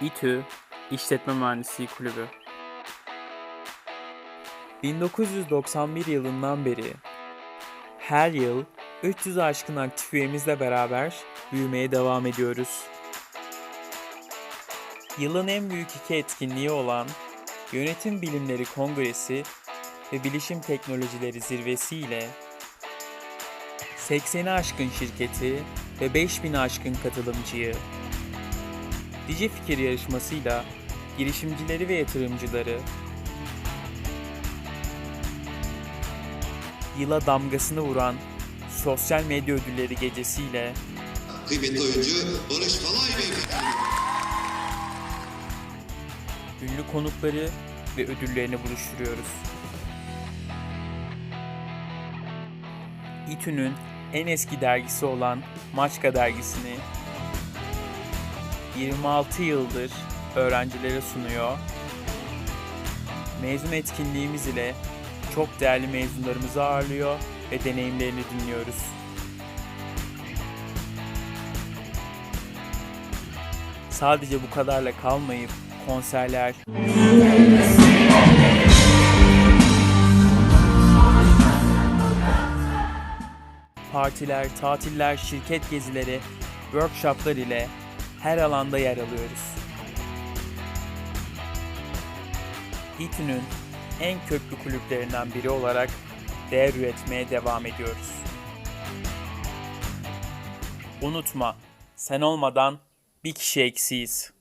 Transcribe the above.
İTÜ İşletme Mühendisliği Kulübü 1991 yılından beri her yıl 300 aşkın aktif üyemizle beraber büyümeye devam ediyoruz. Yılın en büyük iki etkinliği olan Yönetim Bilimleri Kongresi ve Bilişim Teknolojileri Zirvesi ile 80'i aşkın şirketi ve 5000'i aşkın katılımcıyı Dici Fikir yarışmasıyla girişimcileri ve yatırımcıları yıla damgasını vuran sosyal medya ödülleri gecesiyle Kıymetli oyuncu Barış Kalay Beyefendi. ünlü konukları ve ödüllerini buluşturuyoruz. İTÜ'nün en eski dergisi olan Maçka dergisini 26 yıldır öğrencilere sunuyor. Mezun etkinliğimiz ile çok değerli mezunlarımızı ağırlıyor ve deneyimlerini dinliyoruz. Sadece bu kadarla kalmayıp konserler, partiler, tatiller, şirket gezileri, workshoplar ile her alanda yer alıyoruz. İTÜ'nün en köklü kulüplerinden biri olarak değer üretmeye devam ediyoruz. Unutma, sen olmadan bir kişi eksiyiz.